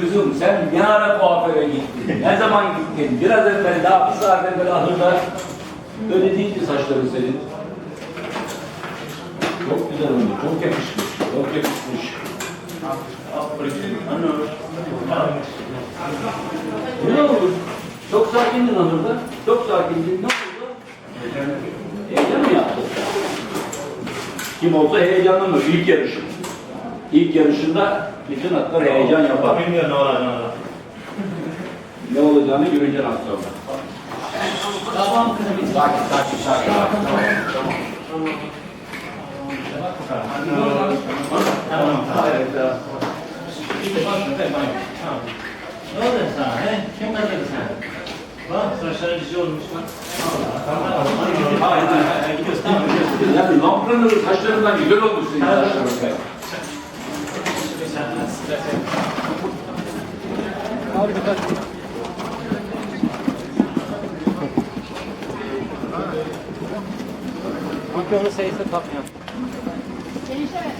Kızım sen ne ara kuaföre gittin? Ne zaman gittin? Biraz evvel daha bir saat evvel ahırda öyle değildi saçların senin. Çok güzel oldu. Çok yakışmış. Çok yakışmış. Ne oldu? Çok sakindin ahırda. Çok sakindin. Ne oldu? Kim olsa heyecanlanır. İlk yarışın. İlk yarışında bütün atlar heyecan yapar. Bilmiyorum ne olacağını. Ne olacağını göreceksin az sonra. Tamam. Sakin, sakin, sakin. Tamam. Ne oldu sana? He? Kim kaçırdı seni? Bak saçların dizi olmuş lan. Hayır, Lampra'nın saçlarından güzel olmuş senin saçların. İlk onu sayısı tapmıyor. Enişte